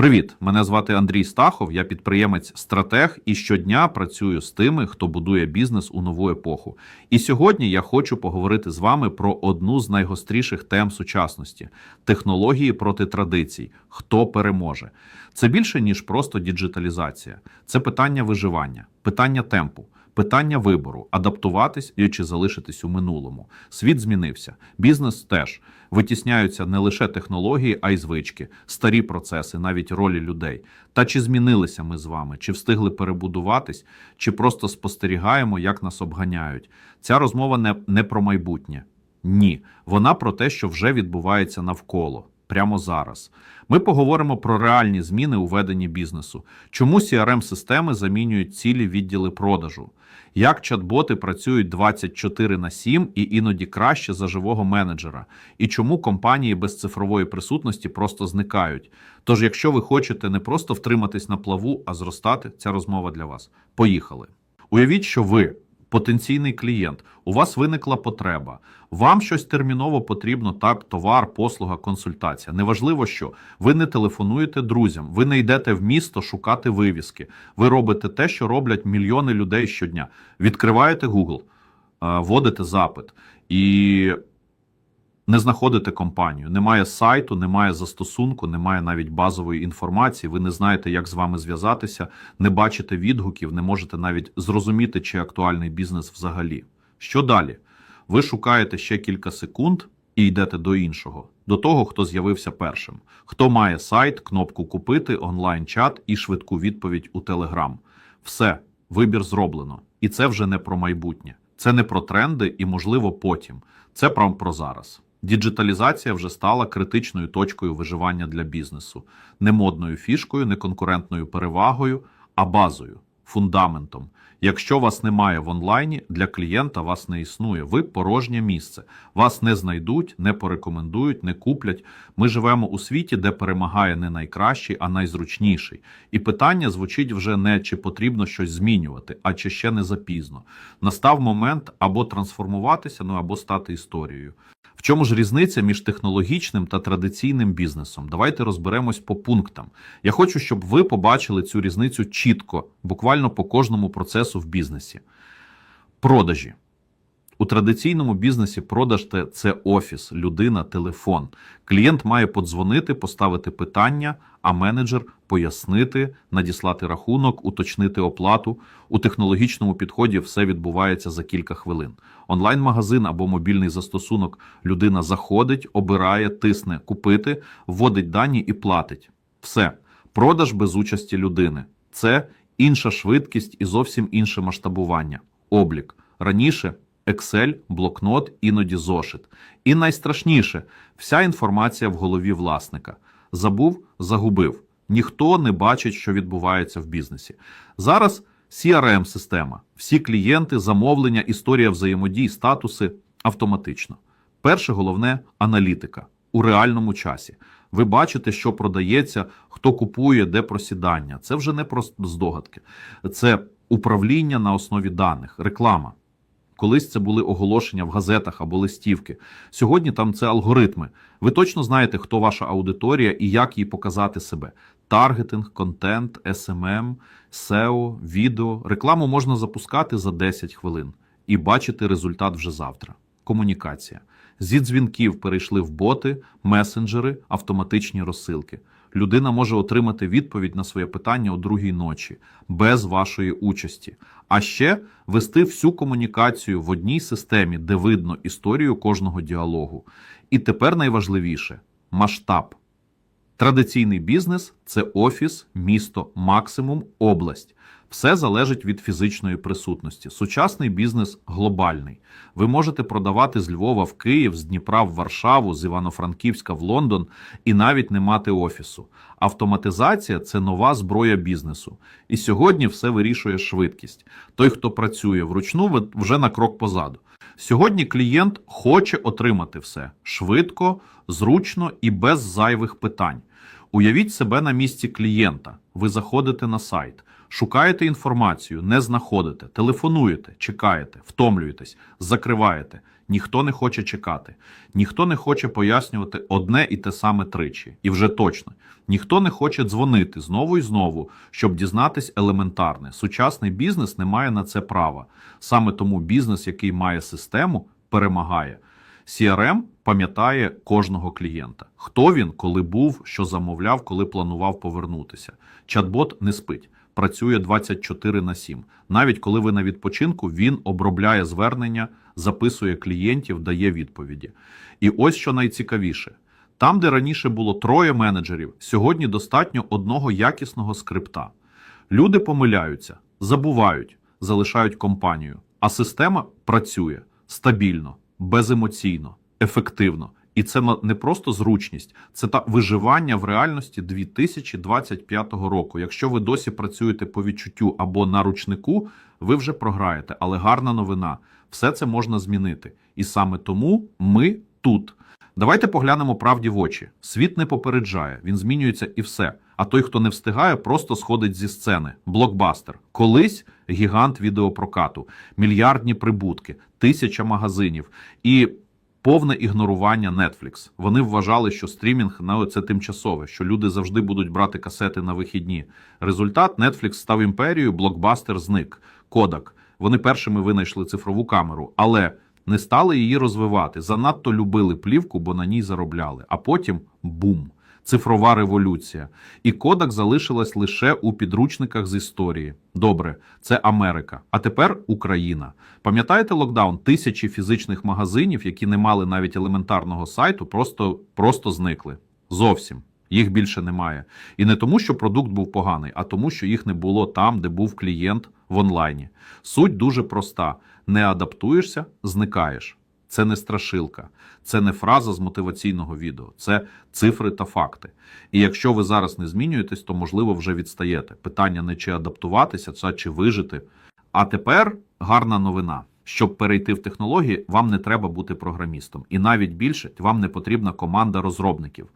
Привіт! Мене звати Андрій Стахов, я підприємець-стратег і щодня працюю з тими, хто будує бізнес у нову епоху. І сьогодні я хочу поговорити з вами про одну з найгостріших тем сучасності технології проти традицій. Хто переможе? Це більше ніж просто діджиталізація, це питання виживання, питання темпу. Питання вибору адаптуватись чи залишитись у минулому. Світ змінився, бізнес теж витісняються не лише технології, а й звички, старі процеси, навіть ролі людей. Та чи змінилися ми з вами, чи встигли перебудуватись, чи просто спостерігаємо, як нас обганяють. Ця розмова не, не про майбутнє. Ні, вона про те, що вже відбувається навколо. Прямо зараз ми поговоримо про реальні зміни у веденні бізнесу, чому crm системи замінюють цілі відділи продажу, як чат-боти працюють 24 на 7 і іноді краще за живого менеджера, і чому компанії без цифрової присутності просто зникають. Тож, якщо ви хочете не просто втриматись на плаву, а зростати, ця розмова для вас. Поїхали. Уявіть, що ви потенційний клієнт, у вас виникла потреба, вам щось терміново потрібно, так, товар, послуга, консультація. Неважливо, що ви не телефонуєте друзям, ви не йдете в місто шукати вивіски. Ви робите те, що роблять мільйони людей щодня. Відкриваєте Google, е, вводите запит і не знаходите компанію. Немає сайту, немає застосунку, немає навіть базової інформації. Ви не знаєте, як з вами зв'язатися, не бачите відгуків, не можете навіть зрозуміти, чи актуальний бізнес взагалі. Що далі? Ви шукаєте ще кілька секунд і йдете до іншого, до того, хто з'явився першим, хто має сайт, кнопку купити, онлайн-чат і швидку відповідь у Телеграм. Все, вибір зроблено. І це вже не про майбутнє. Це не про тренди і, можливо, потім. Це про, про зараз. Діджиталізація вже стала критичною точкою виживання для бізнесу, не модною фішкою, не конкурентною перевагою, а базою, фундаментом. Якщо вас немає в онлайні, для клієнта вас не існує. Ви порожнє місце. Вас не знайдуть, не порекомендують, не куплять. Ми живемо у світі, де перемагає не найкращий, а найзручніший. І питання звучить вже не чи потрібно щось змінювати, а чи ще не запізно. Настав момент або трансформуватися, ну або стати історією. В чому ж різниця між технологічним та традиційним бізнесом? Давайте розберемось по пунктам. Я хочу, щоб ви побачили цю різницю чітко, буквально по кожному процесу в бізнесі. Продажі. У традиційному бізнесі продаж це офіс, людина, телефон. Клієнт має подзвонити, поставити питання, а менеджер пояснити, надіслати рахунок, уточнити оплату. У технологічному підході все відбувається за кілька хвилин. Онлайн-магазин або мобільний застосунок людина заходить, обирає, тисне купити, вводить дані і платить. Все. Продаж без участі людини. Це інша швидкість і зовсім інше масштабування. Облік. Раніше Excel, блокнот, іноді зошит. І найстрашніше вся інформація в голові власника. Забув, загубив. Ніхто не бачить, що відбувається в бізнесі. Зараз crm система всі клієнти, замовлення, історія взаємодій, статуси автоматично. Перше головне аналітика у реальному часі. Ви бачите, що продається, хто купує, де просідання. Це вже не просто здогадки, це управління на основі даних, реклама. Колись це були оголошення в газетах або листівки. Сьогодні там це алгоритми. Ви точно знаєте, хто ваша аудиторія і як їй показати себе. Таргетинг, контент, SMM, SEO, відео. Рекламу можна запускати за 10 хвилин і бачити результат вже завтра. Комунікація. Зі дзвінків перейшли в боти, месенджери, автоматичні розсилки. Людина може отримати відповідь на своє питання о другій ночі без вашої участі. А ще вести всю комунікацію в одній системі, де видно історію кожного діалогу. І тепер найважливіше масштаб. Традиційний бізнес це офіс, місто, максимум, область. Все залежить від фізичної присутності. Сучасний бізнес глобальний. Ви можете продавати з Львова в Київ, з Дніпра в Варшаву, з Івано-Франківська в Лондон і навіть не мати офісу. Автоматизація це нова зброя бізнесу. І сьогодні все вирішує швидкість. Той, хто працює вручну, вже на крок позаду. Сьогодні клієнт хоче отримати все швидко, зручно і без зайвих питань. Уявіть себе на місці клієнта. Ви заходите на сайт, шукаєте інформацію, не знаходите, телефонуєте, чекаєте, втомлюєтесь, закриваєте. Ніхто не хоче чекати, ніхто не хоче пояснювати одне і те саме тричі, і вже точно. Ніхто не хоче дзвонити знову і знову, щоб дізнатись елементарне. Сучасний бізнес не має на це права. Саме тому бізнес, який має систему, перемагає. CRM пам'ятає кожного клієнта. Хто він, коли був, що замовляв, коли планував повернутися. Чат-бот не спить, працює 24 на 7. Навіть коли ви на відпочинку, він обробляє звернення, записує клієнтів, дає відповіді. І ось що найцікавіше. Там, де раніше було троє менеджерів, сьогодні достатньо одного якісного скрипта. Люди помиляються, забувають, залишають компанію, а система працює стабільно, беземоційно, ефективно. І це не просто зручність, це та виживання в реальності 2025 року. Якщо ви досі працюєте по відчуттю або на ручнику, ви вже програєте. Але гарна новина: все це можна змінити. І саме тому ми тут. Давайте поглянемо правді в очі. Світ не попереджає, він змінюється і все. А той, хто не встигає, просто сходить зі сцени. Блокбастер. Колись гігант відеопрокату, мільярдні прибутки, тисяча магазинів і повне ігнорування Netflix. Вони вважали, що стрімінг ну, це тимчасове, що люди завжди будуть брати касети на вихідні. Результат Netflix став імперією, блокбастер зник. Кодак. Вони першими винайшли цифрову камеру, але не стали її розвивати. Занадто любили плівку, бо на ній заробляли. А потім бум. Цифрова революція. І кодак залишилась лише у підручниках з історії. Добре, це Америка. А тепер Україна. Пам'ятаєте локдаун? Тисячі фізичних магазинів, які не мали навіть елементарного сайту, просто, просто зникли. Зовсім. Їх більше немає. І не тому, що продукт був поганий, а тому, що їх не було там, де був клієнт в онлайні. Суть дуже проста: не адаптуєшся, зникаєш. Це не страшилка, це не фраза з мотиваційного відео, це цифри та факти. І якщо ви зараз не змінюєтесь, то можливо вже відстаєте. Питання не чи адаптуватися, це чи вижити. А тепер гарна новина. Щоб перейти в технології, вам не треба бути програмістом. І навіть більше вам не потрібна команда розробників.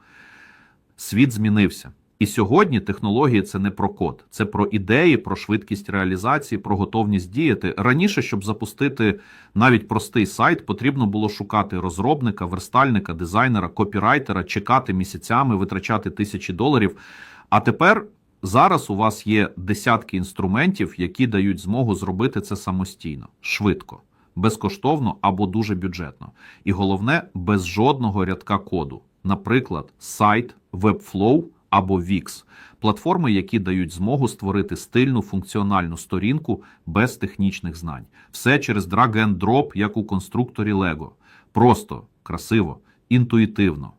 Світ змінився. І сьогодні технології це не про код, це про ідеї, про швидкість реалізації, про готовність діяти. Раніше, щоб запустити навіть простий сайт, потрібно було шукати розробника, верстальника, дизайнера, копірайтера, чекати місяцями, витрачати тисячі доларів. А тепер зараз у вас є десятки інструментів, які дають змогу зробити це самостійно, швидко, безкоштовно або дуже бюджетно. І головне, без жодного рядка коду. Наприклад, сайт, Webflow або Wix – платформи, які дають змогу створити стильну функціональну сторінку без технічних знань. Все через drag and drop, як у конструкторі Lego. Просто, красиво, інтуїтивно.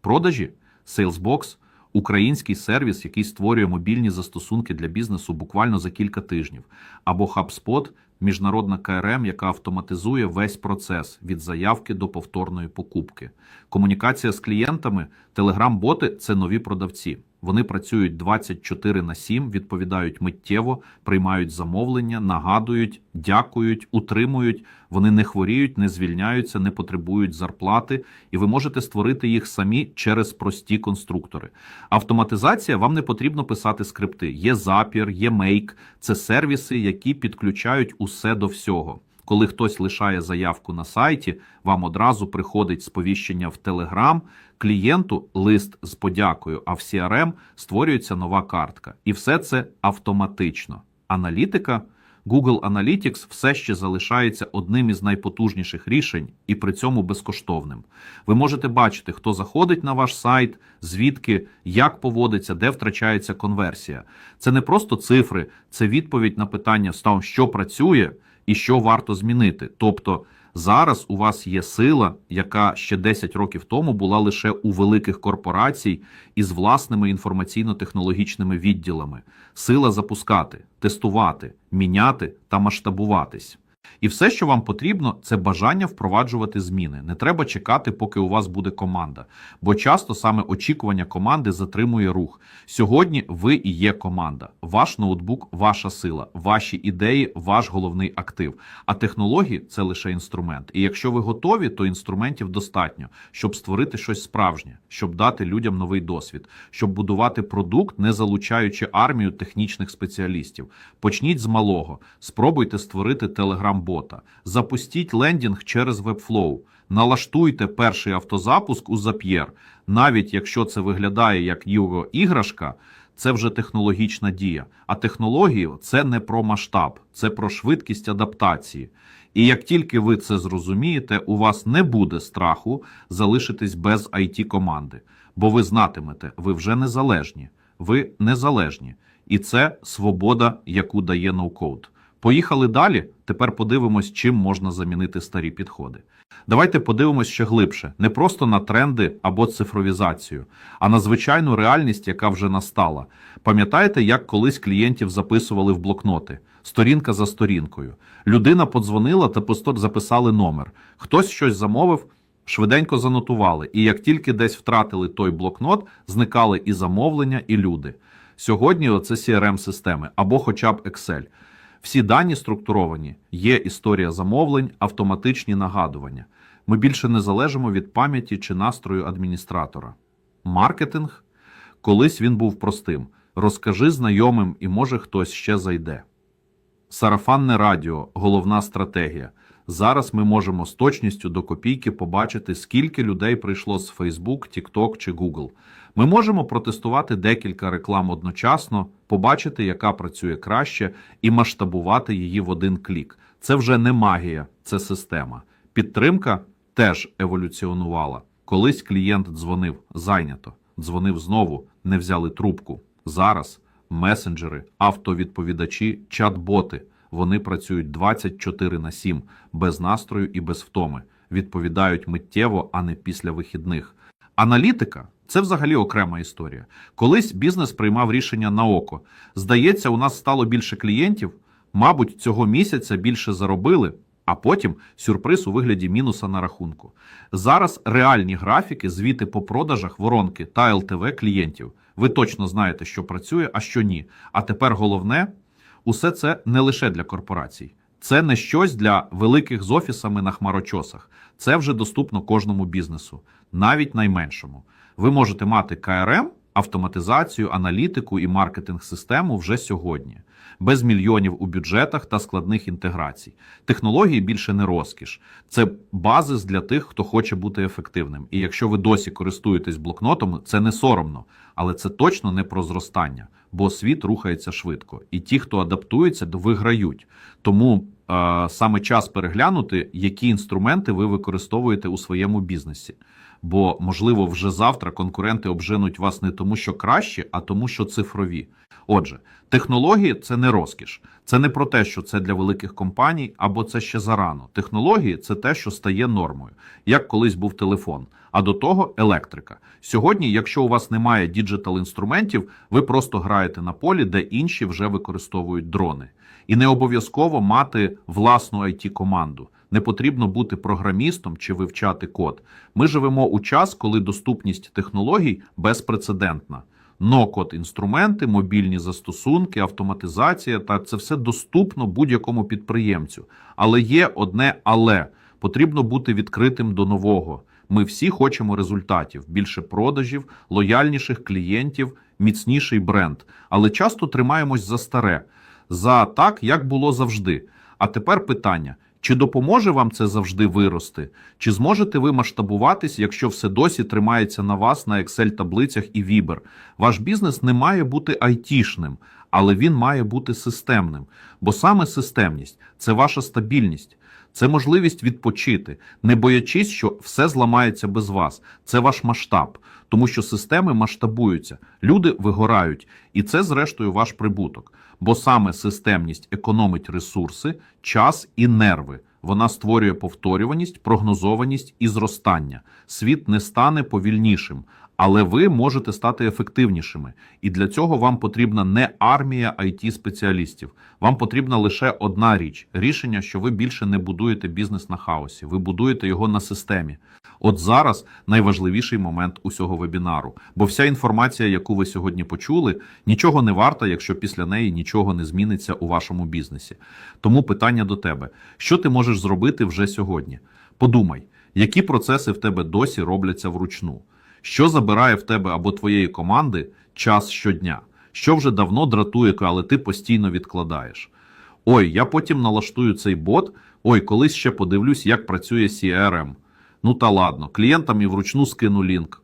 Продажі Salesbox – український сервіс, який створює мобільні застосунки для бізнесу буквально за кілька тижнів. Або HubSpot – міжнародна КРМ, яка автоматизує весь процес від заявки до повторної покупки. Комунікація з клієнтами, телеграм-боти це нові продавці. Вони працюють 24 на 7, відповідають миттєво, приймають замовлення, нагадують, дякують, утримують. Вони не хворіють, не звільняються, не потребують зарплати, і ви можете створити їх самі через прості конструктори. Автоматизація вам не потрібно писати скрипти. Є Zapier, є Make – це сервіси, які підключають усе до всього. Коли хтось лишає заявку на сайті, вам одразу приходить сповіщення в Telegram, клієнту лист з подякою, а в CRM створюється нова картка. І все це автоматично. Аналітика Google Analytics все ще залишається одним із найпотужніших рішень і при цьому безкоштовним. Ви можете бачити, хто заходить на ваш сайт, звідки, як поводиться, де втрачається конверсія. Це не просто цифри, це відповідь на питання, що працює і що варто змінити. Тобто зараз у вас є сила, яка ще 10 років тому була лише у великих корпорацій із власними інформаційно-технологічними відділами. Сила запускати, тестувати, міняти та масштабуватись. І все, що вам потрібно, це бажання впроваджувати зміни. Не треба чекати, поки у вас буде команда. Бо часто саме очікування команди затримує рух. Сьогодні ви і є команда. Ваш ноутбук, ваша сила, ваші ідеї, ваш головний актив. А технології це лише інструмент. І якщо ви готові, то інструментів достатньо, щоб створити щось справжнє, щоб дати людям новий досвід, щоб будувати продукт, не залучаючи армію технічних спеціалістів. Почніть з малого. Спробуйте створити телеграм бота, запустіть лендінг через Webflow, налаштуйте перший автозапуск у Zapier. Навіть якщо це виглядає як його іграшка, це вже технологічна дія. А технології це не про масштаб, це про швидкість адаптації. І як тільки ви це зрозумієте, у вас не буде страху залишитись без it команди, бо ви знатимете, ви вже незалежні, ви незалежні, і це свобода, яку дає ноу-код. Поїхали далі. Тепер подивимось, чим можна замінити старі підходи. Давайте подивимось ще глибше, не просто на тренди або цифровізацію, а на звичайну реальність, яка вже настала. Пам'ятаєте, як колись клієнтів записували в блокноти, сторінка за сторінкою. Людина подзвонила та просто записали номер. Хтось щось замовив, швиденько занотували. І як тільки десь втратили той блокнот, зникали і замовлення, і люди. Сьогодні оце CRM-системи або хоча б Excel. Всі дані структуровані, є історія замовлень, автоматичні нагадування. Ми більше не залежимо від пам'яті чи настрою адміністратора. Маркетинг колись він був простим. Розкажи знайомим, і може хтось ще зайде. Сарафанне радіо головна стратегія. Зараз ми можемо з точністю до копійки побачити, скільки людей прийшло з Facebook, TikTok чи Google. Ми можемо протестувати декілька реклам одночасно, побачити, яка працює краще, і масштабувати її в один клік. Це вже не магія, це система. Підтримка теж еволюціонувала. Колись клієнт дзвонив зайнято, дзвонив знову, не взяли трубку. Зараз месенджери, автовідповідачі, чат-боти. Вони працюють 24 на 7, без настрою і без втоми. Відповідають миттєво, а не після вихідних. Аналітика це взагалі окрема історія. Колись бізнес приймав рішення на око. Здається, у нас стало більше клієнтів, мабуть, цього місяця більше заробили, а потім сюрприз у вигляді мінуса на рахунку. Зараз реальні графіки, звіти по продажах, воронки та ЛТВ клієнтів. Ви точно знаєте, що працює, а що ні. А тепер головне. Усе це не лише для корпорацій. Це не щось для великих з офісами на хмарочосах. Це вже доступно кожному бізнесу, навіть найменшому. Ви можете мати КРМ, автоматизацію, аналітику і маркетинг-систему вже сьогодні, без мільйонів у бюджетах та складних інтеграцій. Технології більше не розкіш. Це базис для тих, хто хоче бути ефективним. І якщо ви досі користуєтесь блокнотом, це не соромно, але це точно не про зростання, бо світ рухається швидко, і ті, хто адаптується, виграють. Тому саме час переглянути, які інструменти ви використовуєте у своєму бізнесі. Бо, можливо, вже завтра конкуренти обженуть вас не тому, що краще, а тому, що цифрові. Отже, технології це не розкіш. Це не про те, що це для великих компаній або це ще зарано. Технології це те, що стає нормою, як колись був телефон. А до того електрика. Сьогодні, якщо у вас немає діджитал інструментів, ви просто граєте на полі, де інші вже використовують дрони. І не обов'язково мати власну it команду Не потрібно бути програмістом чи вивчати код. Ми живемо у час, коли доступність технологій безпрецедентна. Но-код інструменти, мобільні застосунки, автоматизація та це все доступно будь-якому підприємцю. Але є одне але потрібно бути відкритим до нового. Ми всі хочемо результатів: більше продажів, лояльніших клієнтів, міцніший бренд. Але часто тримаємось за старе, за так, як було завжди. А тепер питання: чи допоможе вам це завжди вирости? Чи зможете ви масштабуватись, якщо все досі тримається на вас на Excel-таблицях і Viber? Ваш бізнес не має бути айтішним, але він має бути системним. Бо саме системність це ваша стабільність. Це можливість відпочити, не боячись, що все зламається без вас. Це ваш масштаб, тому що системи масштабуються, люди вигорають, і це, зрештою, ваш прибуток. Бо саме системність економить ресурси, час і нерви. Вона створює повторюваність, прогнозованість і зростання. Світ не стане повільнішим, але ви можете стати ефективнішими. І для цього вам потрібна не армія it спеціалістів. Вам потрібна лише одна річ: рішення, що ви більше не будуєте бізнес на хаосі, ви будуєте його на системі. От зараз найважливіший момент усього вебінару, бо вся інформація, яку ви сьогодні почули, нічого не варта, якщо після неї нічого не зміниться у вашому бізнесі. Тому питання до тебе: що ти можеш зробити вже сьогодні? Подумай, які процеси в тебе досі робляться вручну. Що забирає в тебе або твоєї команди час щодня? Що вже давно дратує, але ти постійно відкладаєш? Ой, я потім налаштую цей бот, Ой, колись ще подивлюсь, як працює CRM. Ну та ладно, клієнтам і вручну скину лінк.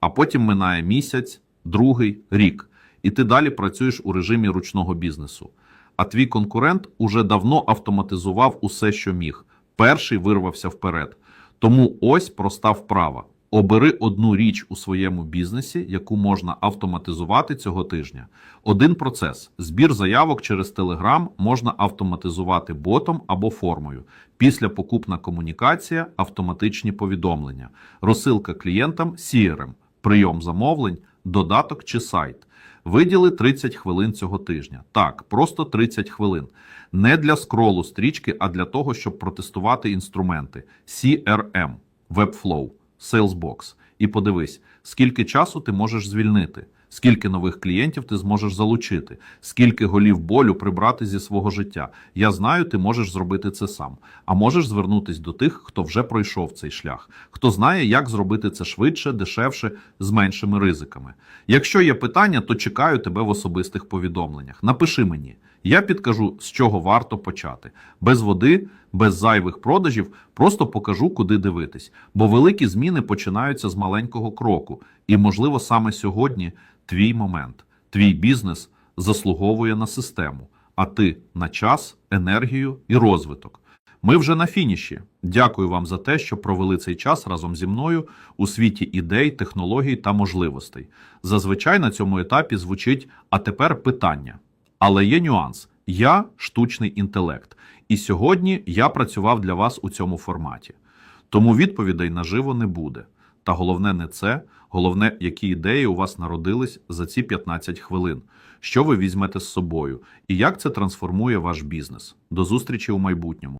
А потім минає місяць, другий, рік, і ти далі працюєш у режимі ручного бізнесу. А твій конкурент уже давно автоматизував усе, що міг. Перший вирвався вперед. Тому ось проста вправа. Обери одну річ у своєму бізнесі, яку можна автоматизувати цього тижня. Один процес: збір заявок через Telegram можна автоматизувати ботом або формою. Після покупна комунікація, автоматичні повідомлення, розсилка клієнтам CRM, прийом замовлень, додаток чи сайт. Виділи 30 хвилин цього тижня. Так, просто 30 хвилин. Не для скролу стрічки, а для того, щоб протестувати інструменти CRM, Webflow, Salesbox. І подивись, скільки часу ти можеш звільнити, скільки нових клієнтів ти зможеш залучити, скільки голів болю прибрати зі свого життя. Я знаю, ти можеш зробити це сам. А можеш звернутись до тих, хто вже пройшов цей шлях, хто знає, як зробити це швидше, дешевше, з меншими ризиками. Якщо є питання, то чекаю тебе в особистих повідомленнях. Напиши мені. Я підкажу, з чого варто почати. Без води, без зайвих продажів, просто покажу, куди дивитись. Бо великі зміни починаються з маленького кроку. І, можливо, саме сьогодні твій момент, твій бізнес заслуговує на систему, а ти на час, енергію і розвиток. Ми вже на фініші. Дякую вам за те, що провели цей час разом зі мною у світі ідей, технологій та можливостей. Зазвичай на цьому етапі звучить а тепер питання. Але є нюанс: я штучний інтелект, і сьогодні я працював для вас у цьому форматі. Тому відповідей наживо не буде. Та головне не це, головне, які ідеї у вас народились за ці 15 хвилин, що ви візьмете з собою, і як це трансформує ваш бізнес. До зустрічі у майбутньому.